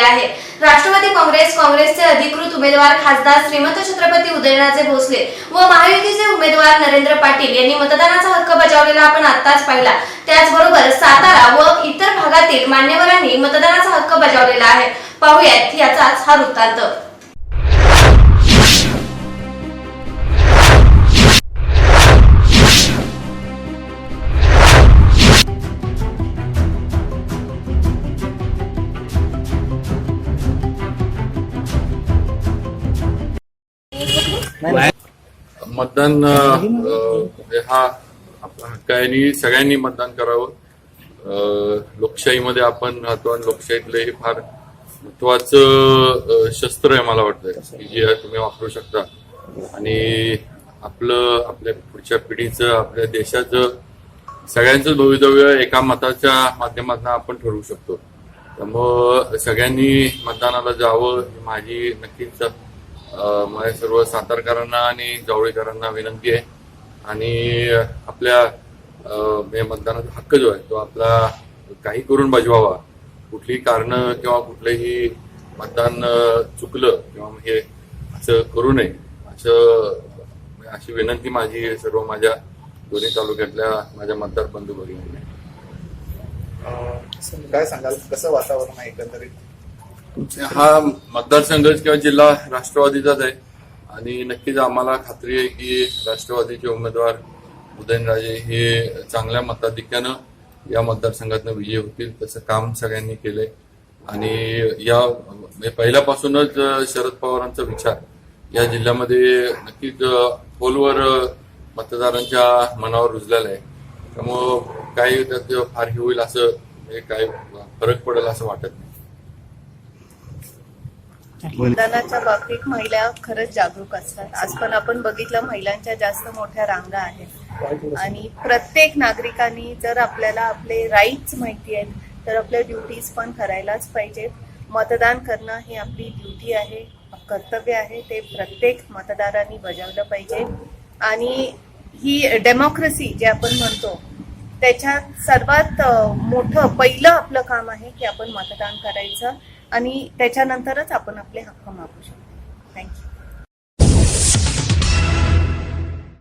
आहे. राष्ट्रवादी काँग्रेस काँग्रेसचे अधिकृत उमेदवार खासदार श्रीमंत छत्रपती उदयनराजे भोसले व महायुतीचे उमेदवार नरेंद्र पाटील यांनी मतदानाचा हक्क बजावलेला आपण आताच पाहिला. त्याचबरोबर सातारा व इतर भागातील मान्यवरांनी मतदानाचा हक्क बजावलेला आहे. पाहुयात याचाच हा वृत्तांत. मतदान म्हणजे हा आपला हक्क आहे सगळ्यांनी मतदान करावं. लोकशाहीमध्ये आपण राहतो आणि लोकशाहीतलं हे फार महत्वाचं शस्त्र आहे मला वाटतं की जे तुम्ही वापरू शकता. आणि आपलं आपल्या पुढच्या पिढीचं आपल्या देशाचं सगळ्यांचं भवितव्य एका मताच्या माध्यमातून आपण ठरवू शकतो. त्यामुळं सगळ्यांनी मतदानाला जावं ही माझी नक्कीच माझ्या सर्व सातारकरांना आणि जावळीकरांना विनंती आहे. आणि आपल्या मतदानाचा हक्क जो आहे तो आपला काही करून बजवावा. कुठलीही कारणं किंवा कुठलंही मतदान चुकलं किंवा हे असं करू नये असं अशी विनंती माझी सर्व माझ्या दोन्ही तालुक्यातल्या माझ्या मतदार बंधू भगिनी काय सांगाल? कसं वातावरण आहे एकंदरीत? हा मतदारसंघ किंवा जिल्हा राष्ट्रवादीचाच आहे. आणि नक्कीच आम्हाला खात्री आहे की राष्ट्रवादीचे उमेदवार उदयनराजे हे चांगल्या मताधिक्यानं या मतदारसंघातनं विजयी होतील तसं काम सगळ्यांनी केलंय. आणि या म्हणजे पहिल्यापासूनच शरद पवारांचा विचार या जिल्ह्यामध्ये नक्कीच खोलवर मतदारांच्या मनावर रुजलेला आहे. त्यामुळं काही त्यात फार होईल असं म्हणजे काही फरक पडेल असं वाटत नाही. मतदानाच्या बाबतीत महिला खरंच जागरूक असतात. आज पण आपण बघितलं महिलांच्या जास्त मोठ्या रांगा आहेत. आणि प्रत्येक नागरिकांनी जर आपल्याला आपले राईट्स माहिती आहेत तर आपल्या ड्युटीज पण करायलाच पाहिजेत. मतदान करणं ही आपली ड्युटी आहे कर्तव्य आहे. ते प्रत्येक मतदारांनी बजावलं पाहिजे. आणि ही डेमोक्रेसी जे आपण म्हणतो त्याच्यात सर्वात मोठं पहिलं आपलं काम आहे की आपण मतदान करायचं. आणि त्याच्यानंतरच आपण आपले हक्क मागू शकतो. थँक्यू